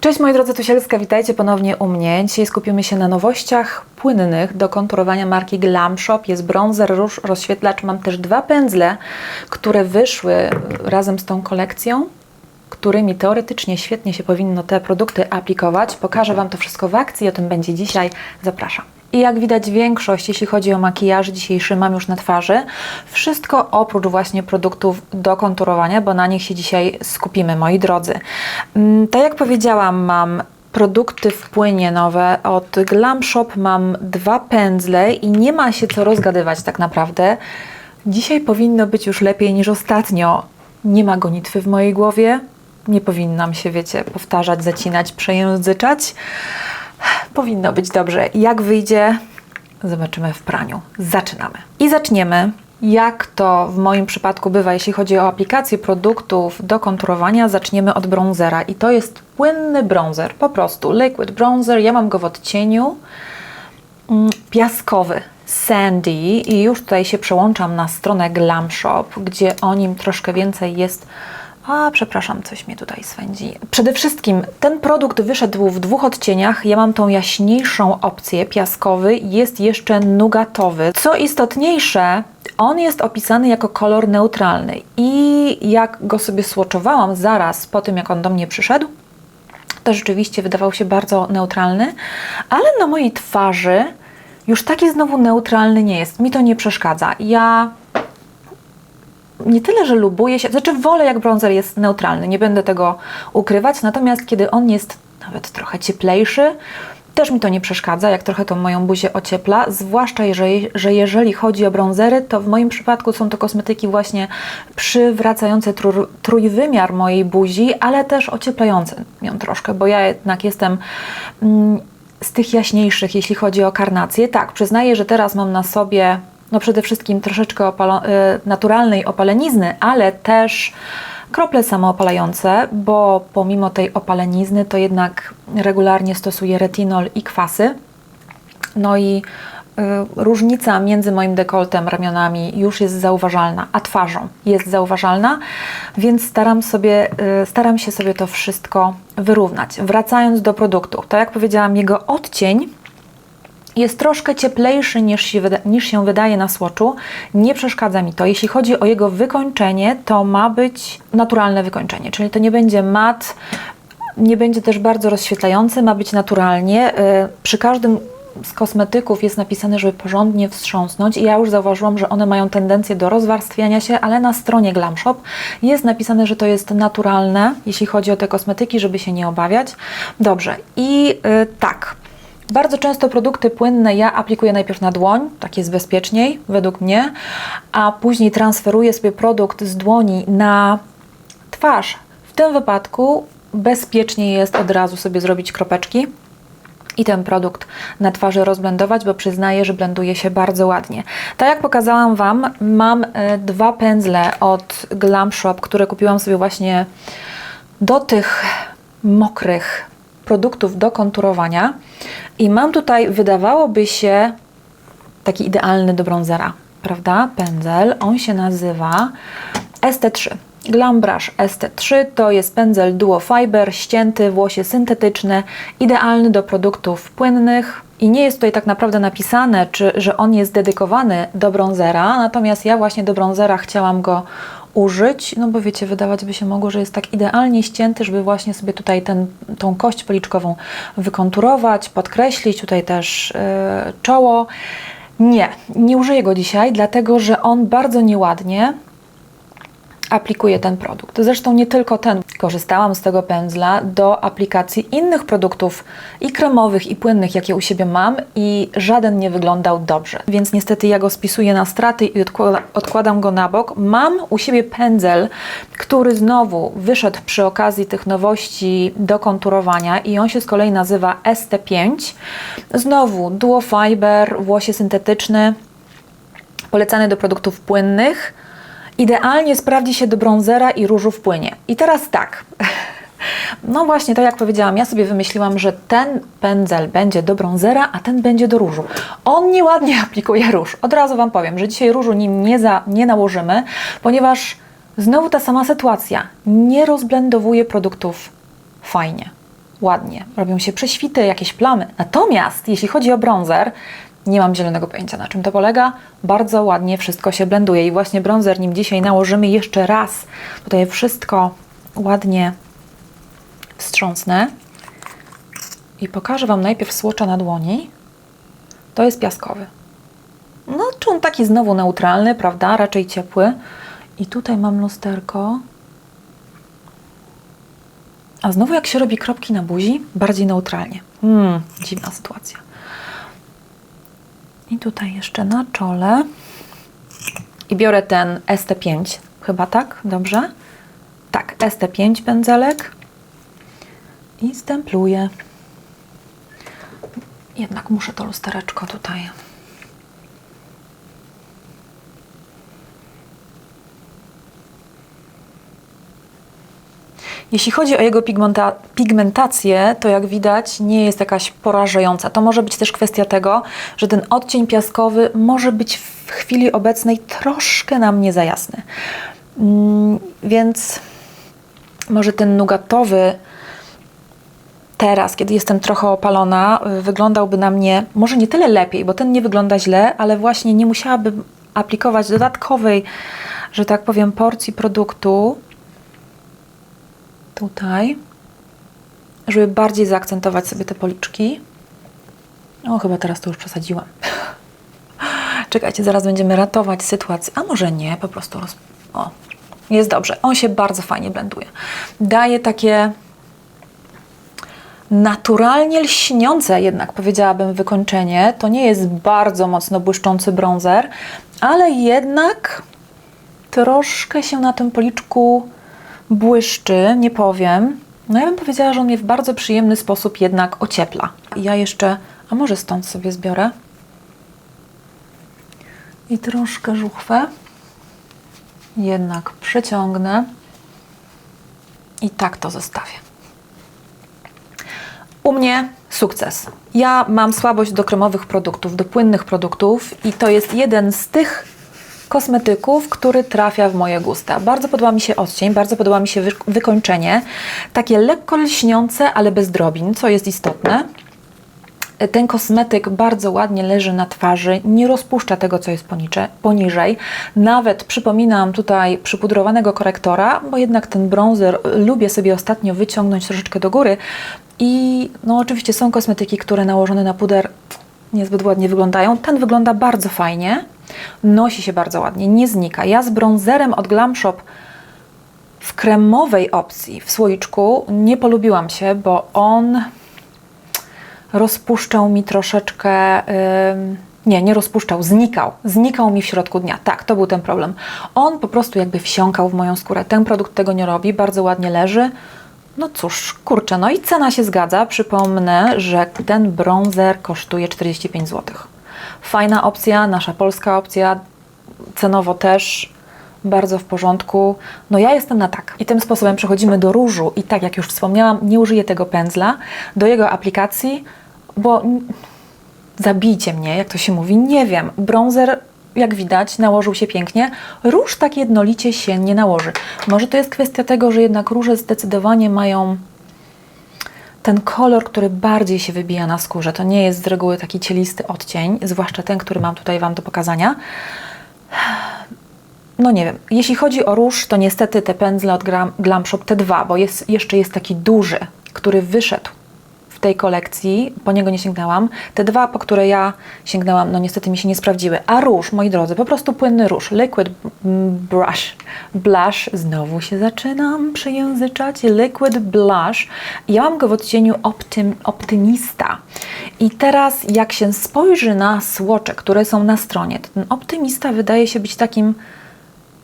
Cześć moi drodzy Tusielska, witajcie ponownie u mnie. Dzisiaj skupimy się na nowościach płynnych do konturowania marki Glam Shop. Jest bronzer, róż, rozświetlacz. Mam też dwa pędzle, które wyszły razem z tą kolekcją, którymi teoretycznie świetnie się powinno te produkty aplikować. Pokażę Wam to wszystko w akcji, o tym będzie dzisiaj. Zapraszam. I jak widać większość, jeśli chodzi o makijaż dzisiejszy, mam już na twarzy. Wszystko oprócz właśnie produktów do konturowania, bo na nich się dzisiaj skupimy, moi drodzy. Mm, Tak jak powiedziałam, mam produkty w płynie nowe od Glam Shop. Mam dwa pędzle i nie ma się co rozgadywać tak naprawdę. Dzisiaj powinno być już lepiej niż ostatnio. Nie ma gonitwy w mojej głowie. Nie powinnam się, wiecie, powtarzać, zacinać, przejęzyczać. Powinno być dobrze. Jak wyjdzie, zobaczymy w praniu. Zaczynamy. I zaczniemy. Jak to w moim przypadku bywa, jeśli chodzi o aplikację produktów do konturowania, zaczniemy od bronzera. I to jest płynny bronzer, po prostu liquid bronzer. Ja mam go w odcieniu mm, piaskowy, sandy. I już tutaj się przełączam na stronę Glam Shop, gdzie o nim troszkę więcej jest a, przepraszam, coś mnie tutaj swędzi. Przede wszystkim ten produkt wyszedł w dwóch odcieniach. Ja mam tą jaśniejszą opcję, piaskowy, jest jeszcze nugatowy. Co istotniejsze, on jest opisany jako kolor neutralny i jak go sobie słoczowałam zaraz po tym, jak on do mnie przyszedł, to rzeczywiście wydawał się bardzo neutralny, ale na mojej twarzy już taki znowu neutralny nie jest. Mi to nie przeszkadza. Ja nie tyle, że lubuję się, znaczy wolę jak bronzer jest neutralny, nie będę tego ukrywać, natomiast kiedy on jest nawet trochę cieplejszy, też mi to nie przeszkadza, jak trochę tą moją buzię ociepla, zwłaszcza jeżeli, że jeżeli chodzi o bronzery, to w moim przypadku są to kosmetyki właśnie przywracające trój, trójwymiar mojej buzi, ale też ocieplające ją troszkę, bo ja jednak jestem mm, z tych jaśniejszych, jeśli chodzi o karnację. Tak, przyznaję, że teraz mam na sobie no przede wszystkim troszeczkę opalo- y, naturalnej opalenizny, ale też krople samoopalające, bo pomimo tej opalenizny to jednak regularnie stosuję retinol i kwasy. No i y, różnica między moim dekoltem, ramionami już jest zauważalna, a twarzą jest zauważalna, więc staram, sobie, y, staram się sobie to wszystko wyrównać. Wracając do produktu, tak jak powiedziałam, jego odcień jest troszkę cieplejszy niż się, niż się wydaje na słoczu. Nie przeszkadza mi to. Jeśli chodzi o jego wykończenie, to ma być naturalne wykończenie, czyli to nie będzie mat, nie będzie też bardzo rozświetlający, ma być naturalnie. Y, Przy każdym z kosmetyków jest napisane, żeby porządnie wstrząsnąć i ja już zauważyłam, że one mają tendencję do rozwarstwiania się, ale na stronie Glam Shop jest napisane, że to jest naturalne, jeśli chodzi o te kosmetyki, żeby się nie obawiać. Dobrze, i y, tak, bardzo często produkty płynne ja aplikuję najpierw na dłoń, tak jest bezpieczniej według mnie, a później transferuję sobie produkt z dłoni na twarz. W tym wypadku bezpiecznie jest od razu sobie zrobić kropeczki i ten produkt na twarzy rozblendować, bo przyznaję, że blenduje się bardzo ładnie. Tak jak pokazałam Wam, mam e, dwa pędzle od Glam Shop, które kupiłam sobie właśnie do tych mokrych produktów do konturowania i mam tutaj, wydawałoby się, taki idealny do bronzera, prawda? Pędzel, on się nazywa ST3. Glam Brush ST3 to jest pędzel Duo Fiber, ścięty, włosie syntetyczne, idealny do produktów płynnych. I nie jest tutaj tak naprawdę napisane, czy, że on jest dedykowany do bronzera, natomiast ja właśnie do bronzera chciałam go użyć, no bo wiecie, wydawać by się mogło, że jest tak idealnie ścięty, żeby właśnie sobie tutaj ten, tą kość policzkową wykonturować, podkreślić, tutaj też yy, czoło. Nie, nie użyję go dzisiaj, dlatego że on bardzo nieładnie aplikuje ten produkt. Zresztą nie tylko ten. Korzystałam z tego pędzla do aplikacji innych produktów i kremowych, i płynnych, jakie u siebie mam i żaden nie wyglądał dobrze. Więc niestety ja go spisuję na straty i odkłada, odkładam go na bok. Mam u siebie pędzel, który znowu wyszedł przy okazji tych nowości do konturowania i on się z kolei nazywa ST5. Znowu Duo Fiber, włosie syntetyczny, polecany do produktów płynnych. Idealnie sprawdzi się do bronzera i różu w płynie. I teraz tak. No właśnie, tak jak powiedziałam, ja sobie wymyśliłam, że ten pędzel będzie do bronzera, a ten będzie do różu. On nieładnie aplikuje róż. Od razu Wam powiem, że dzisiaj różu nim nie, za, nie nałożymy, ponieważ znowu ta sama sytuacja. Nie rozblendowuje produktów fajnie. ładnie. Robią się prześwity, jakieś plamy. Natomiast jeśli chodzi o bronzer, nie mam zielonego pojęcia na czym to polega. Bardzo ładnie wszystko się blenduje i właśnie bronzer nim dzisiaj nałożymy jeszcze raz. Tutaj wszystko ładnie wstrząsnę i pokażę Wam najpierw słocza na dłoni. To jest piaskowy. No, czy on taki znowu neutralny, prawda? Raczej ciepły. I tutaj mam lusterko. A znowu jak się robi kropki na buzi, bardziej neutralnie. Hmm, dziwna sytuacja. I tutaj jeszcze na czole. I biorę ten ST5, chyba tak? Dobrze? Tak, ST5 pędzelek. I stempluję. Jednak muszę to lustereczko tutaj. Jeśli chodzi o jego pigmenta pigmentację, to jak widać nie jest jakaś porażająca. To może być też kwestia tego, że ten odcień piaskowy może być w chwili obecnej troszkę nam nie za jasny. Mm, więc może ten nugatowy teraz, kiedy jestem trochę opalona, wyglądałby na mnie może nie tyle lepiej, bo ten nie wygląda źle, ale właśnie nie musiałabym aplikować dodatkowej, że tak powiem, porcji produktu tutaj, żeby bardziej zaakcentować sobie te policzki. O, chyba teraz to już przesadziłam. Czekajcie, zaraz będziemy ratować sytuację. A może nie, po prostu roz... O, jest dobrze. On się bardzo fajnie blenduje. Daje takie naturalnie lśniące jednak powiedziałabym wykończenie. To nie jest bardzo mocno błyszczący bronzer, ale jednak troszkę się na tym policzku błyszczy, nie powiem. No ja bym powiedziała, że on mnie w bardzo przyjemny sposób jednak ociepla. Ja jeszcze, a może stąd sobie zbiorę i troszkę żuchwę jednak przyciągnę i tak to zostawię. U mnie sukces. Ja mam słabość do kremowych produktów, do płynnych produktów i to jest jeden z tych kosmetyków, który trafia w moje gusta. Bardzo podoba mi się odcień, bardzo podoba mi się wy wykończenie. Takie lekko lśniące, ale bez drobin, co jest istotne. Ten kosmetyk bardzo ładnie leży na twarzy, nie rozpuszcza tego, co jest poniżej. Nawet przypominam tutaj przypudrowanego korektora, bo jednak ten bronzer lubię sobie ostatnio wyciągnąć troszeczkę do góry. I no oczywiście są kosmetyki, które nałożone na puder niezbyt ładnie wyglądają. Ten wygląda bardzo fajnie, nosi się bardzo ładnie, nie znika. Ja z bronzerem od Glam Shop w kremowej opcji w słoiczku nie polubiłam się, bo on rozpuszczał mi troszeczkę. Yy, nie, nie rozpuszczał, znikał. Znikał mi w środku dnia. Tak, to był ten problem. On po prostu jakby wsiąkał w moją skórę. Ten produkt tego nie robi, bardzo ładnie leży. No cóż, kurczę, no i cena się zgadza. Przypomnę, że ten bronzer kosztuje 45 zł. Fajna opcja, nasza polska opcja, cenowo też bardzo w porządku. No ja jestem na tak. I tym sposobem przechodzimy do różu i tak jak już wspomniałam, nie użyję tego pędzla do jego aplikacji, bo zabijcie mnie, jak to się mówi, nie wiem. Bronzer jak widać, nałożył się pięknie. Róż tak jednolicie się nie nałoży. Może to jest kwestia tego, że jednak róże zdecydowanie mają ten kolor, który bardziej się wybija na skórze. To nie jest z reguły taki cielisty odcień, zwłaszcza ten, który mam tutaj Wam do pokazania. No nie wiem, jeśli chodzi o róż, to niestety te pędzle od Glam Shop, te dwa, bo jest, jeszcze jest taki duży, który wyszedł tej kolekcji, po niego nie sięgnęłam. Te dwa, po które ja sięgnęłam, no niestety mi się nie sprawdziły. A róż, moi drodzy, po prostu płynny róż, liquid brush. Blush, znowu się zaczynam przejęzyczać, liquid blush. Ja mam go w odcieniu optym, Optymista. I teraz jak się spojrzy na słocze, które są na stronie, to ten Optymista wydaje się być takim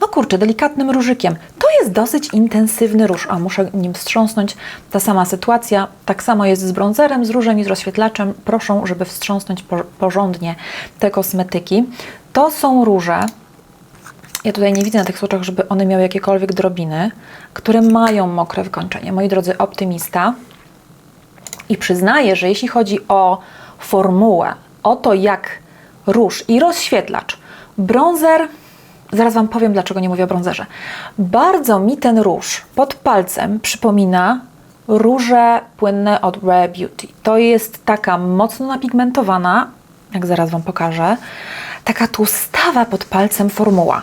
no kurczę, delikatnym różykiem. To jest dosyć intensywny róż, a muszę nim wstrząsnąć. Ta sama sytuacja, tak samo jest z bronzerem, z różem i z rozświetlaczem. Proszę, żeby wstrząsnąć porządnie te kosmetyki. To są róże, ja tutaj nie widzę na tych słoczach, żeby one miały jakiekolwiek drobiny, które mają mokre wykończenie. Moi drodzy, optymista. I przyznaję, że jeśli chodzi o formułę, o to jak róż i rozświetlacz, bronzer Zaraz Wam powiem, dlaczego nie mówię o bronzerze. Bardzo mi ten róż pod palcem przypomina róże płynne od Rare Beauty. To jest taka mocno napigmentowana, jak zaraz Wam pokażę, taka tłustawa pod palcem formuła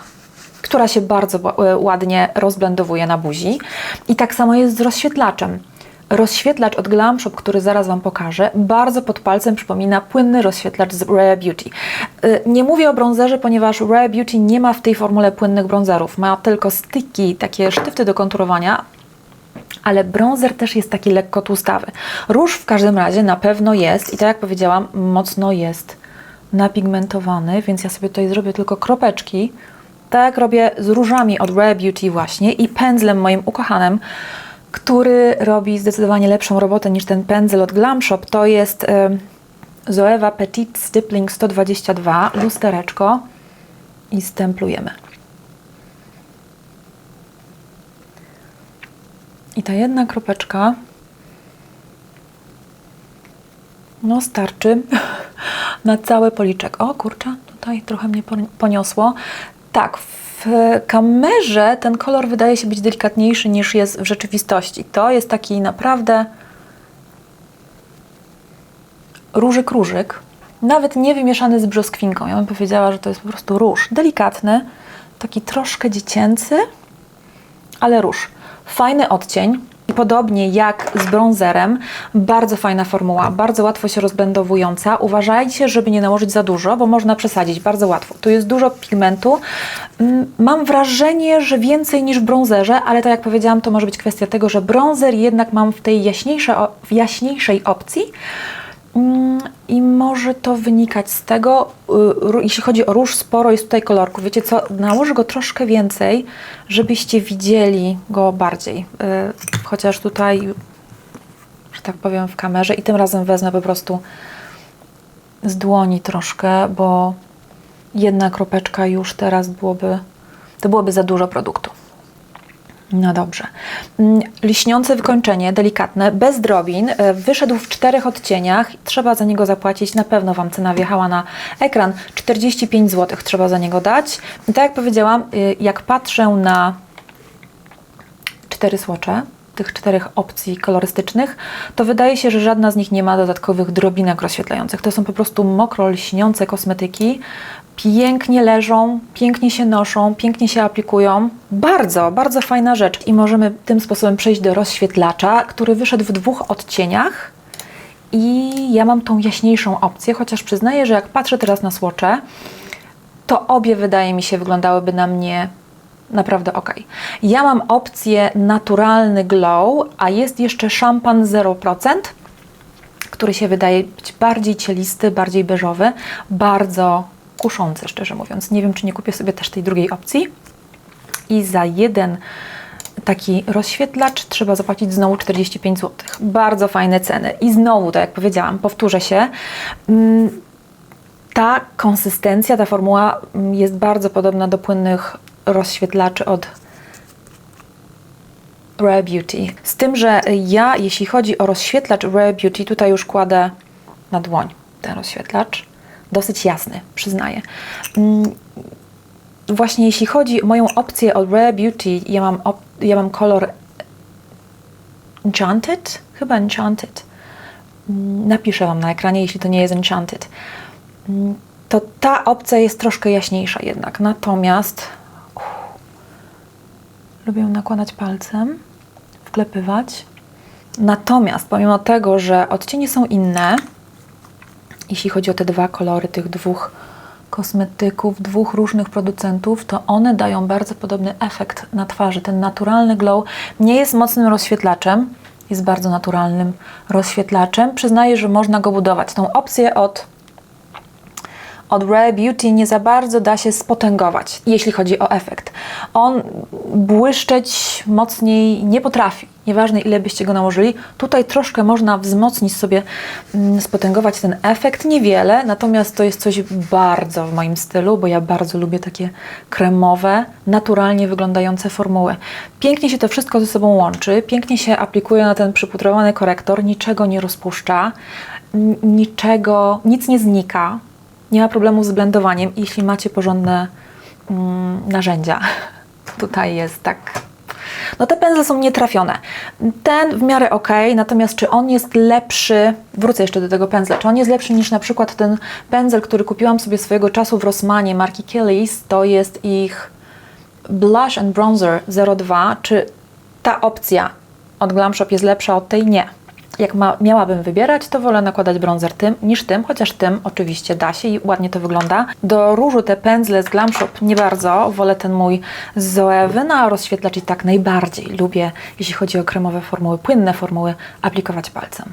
która się bardzo e, ładnie rozblendowuje na buzi. I tak samo jest z rozświetlaczem. Rozświetlacz od Glam Shop, który zaraz Wam pokażę, bardzo pod palcem przypomina płynny rozświetlacz z Rare Beauty. Y, Nie mówię o bronzerze, ponieważ Rare Beauty nie ma w tej formule płynnych bronzerów. Ma tylko styki, takie sztyfty do konturowania, ale bronzer też jest taki lekko tłustawy. Róż w każdym razie na pewno jest i tak jak powiedziałam, mocno jest napigmentowany, więc ja sobie tutaj zrobię tylko kropeczki, tak jak robię z różami od Rare Beauty właśnie i pędzlem moim ukochanym, który robi zdecydowanie lepszą robotę niż ten pędzel od Glam Shop. To jest em, Zoeva Petit Stippling 122, lustereczko i stemplujemy. I ta jedna kropeczka no starczy na cały policzek. O kurczę, tutaj trochę mnie poni- poniosło. Tak, w kamerze ten kolor wydaje się być delikatniejszy niż jest w rzeczywistości. To jest taki naprawdę różyk różyk, nawet nie wymieszany z brzoskwinką. Ja bym powiedziała, że to jest po prostu róż. Delikatny, taki troszkę dziecięcy, ale róż. Fajny odcień. Podobnie jak z bronzerem, bardzo fajna formuła, bardzo łatwo się rozblendowująca. Uważajcie, żeby nie nałożyć za dużo, bo można przesadzić bardzo łatwo. Tu jest dużo pigmentu. Mm, Mam wrażenie, że więcej niż w bronzerze, ale tak jak powiedziałam, to może być kwestia tego, że bronzer jednak mam w tej jaśniejszej, jaśniejszej opcji. Mm, I może to wynikać z tego, y, jeśli chodzi o róż, sporo jest tutaj kolorków. Wiecie co, nałożę go troszkę więcej, żebyście widzieli go bardziej. Y, Chociaż tutaj, że tak powiem, w kamerze i tym razem wezmę po prostu z dłoni troszkę, bo jedna kropeczka już teraz byłoby, to byłoby za dużo produktu. No dobrze. Mm, Liśniące wykończenie, delikatne, bez drobin, e, wyszedł w czterech odcieniach. Trzeba za niego zapłacić, na pewno Wam cena wjechała na ekran. 45 zł trzeba za niego dać. I tak jak powiedziałam, y, jak patrzę na cztery słocze, tych czterech opcji kolorystycznych, to wydaje się, że żadna z nich nie ma dodatkowych drobinek rozświetlających. To są po prostu mokro lśniące kosmetyki. Pięknie leżą, pięknie się noszą, pięknie się aplikują. Bardzo, bardzo fajna rzecz. I możemy tym sposobem przejść do rozświetlacza, który wyszedł w dwóch odcieniach. I ja mam tą jaśniejszą opcję, chociaż przyznaję, że jak patrzę teraz na słocze, to obie wydaje mi się wyglądałyby na mnie naprawdę ok. Ja mam opcję naturalny glow, a jest jeszcze szampan 0%, który się wydaje być bardziej cielisty, bardziej beżowy, bardzo kuszący, szczerze mówiąc. Nie wiem, czy nie kupię sobie też tej drugiej opcji. I za jeden taki rozświetlacz trzeba zapłacić znowu 45 zł. Bardzo fajne ceny. I znowu, tak jak powiedziałam, powtórzę się, mm, ta konsystencja, ta formuła mm, jest bardzo podobna do płynnych rozświetlaczy od Rare Beauty. Z tym, że ja, jeśli chodzi o rozświetlacz Rare Beauty, tutaj już kładę na dłoń ten rozświetlacz. Dosyć jasny, przyznaję. Mm, Właśnie jeśli chodzi o moją opcję od Rare Beauty, ja mam, ja mam kolor Enchanted? Chyba Enchanted. Mm, Napiszę Wam na ekranie, jeśli to nie jest Enchanted. Mm, To ta opcja jest troszkę jaśniejsza jednak. Natomiast uff, lubię nakładać palcem, wklepywać. Natomiast pomimo tego, że odcienie są inne, jeśli chodzi o te dwa kolory tych dwóch kosmetyków, dwóch różnych producentów, to one dają bardzo podobny efekt na twarzy. Ten naturalny glow nie jest mocnym rozświetlaczem, jest bardzo naturalnym rozświetlaczem. Przyznaję, że można go budować. Tą opcję od od Rare Beauty nie za bardzo da się spotęgować, jeśli chodzi o efekt. On błyszczeć mocniej nie potrafi. Nieważne ile byście go nałożyli, tutaj troszkę można wzmocnić sobie, mm, spotęgować ten efekt, niewiele, natomiast to jest coś bardzo w moim stylu, bo ja bardzo lubię takie kremowe, naturalnie wyglądające formuły. Pięknie się to wszystko ze sobą łączy, pięknie się aplikuje na ten przyputrowany korektor, niczego nie rozpuszcza, niczego, nic nie znika, nie ma problemu z blendowaniem, jeśli macie porządne mm, narzędzia. Tutaj jest tak No te pędzle są nietrafione. Ten w miarę ok, natomiast czy on jest lepszy, wrócę jeszcze do tego pędzla, czy on jest lepszy niż na przykład ten pędzel, który kupiłam sobie swojego czasu w Rossmanie marki Kellys, to jest ich Blush and Bronzer 02, czy ta opcja od Glam Shop jest lepsza od tej? Nie. Jak ma, miałabym wybierać, to wolę nakładać bronzer tym niż tym, chociaż tym oczywiście da się i ładnie to wygląda. Do różu te pędzle z Glam Shop nie bardzo, wolę ten mój z Zoewy, no a rozświetlacz i tak najbardziej lubię, jeśli chodzi o kremowe formuły, płynne formuły, aplikować palcem.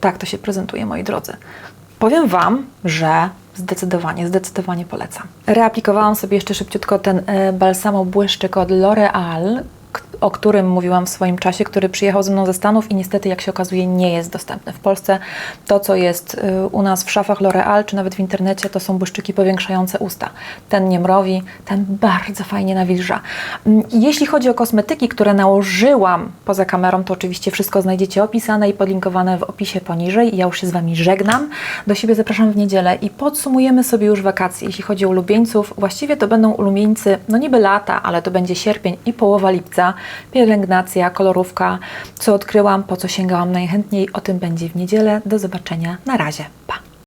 Tak to się prezentuje, moi drodzy. Powiem Wam, że zdecydowanie, zdecydowanie polecam. Reaplikowałam sobie jeszcze szybciutko ten e, balsamo błyszczyk od L'Oreal, o którym mówiłam w swoim czasie, który przyjechał ze mną ze Stanów i niestety, jak się okazuje, nie jest dostępny w Polsce. To, co jest y, u nas w szafach L'Oreal, czy nawet w internecie, to są błyszczyki powiększające usta. Ten nie mrowi, ten bardzo fajnie nawilża. Mm, Jeśli chodzi o kosmetyki, które nałożyłam poza kamerą, to oczywiście wszystko znajdziecie opisane i podlinkowane w opisie poniżej. Ja już się z Wami żegnam. Do siebie zapraszam w niedzielę i podsumujemy sobie już wakacje. Jeśli chodzi o ulubieńców, właściwie to będą ulubieńcy, no niby lata, ale to będzie sierpień i połowa lipca. Pielęgnacja, kolorówka, co odkryłam, po co sięgałam najchętniej. O tym będzie w niedzielę. Do zobaczenia. Na razie. Pa!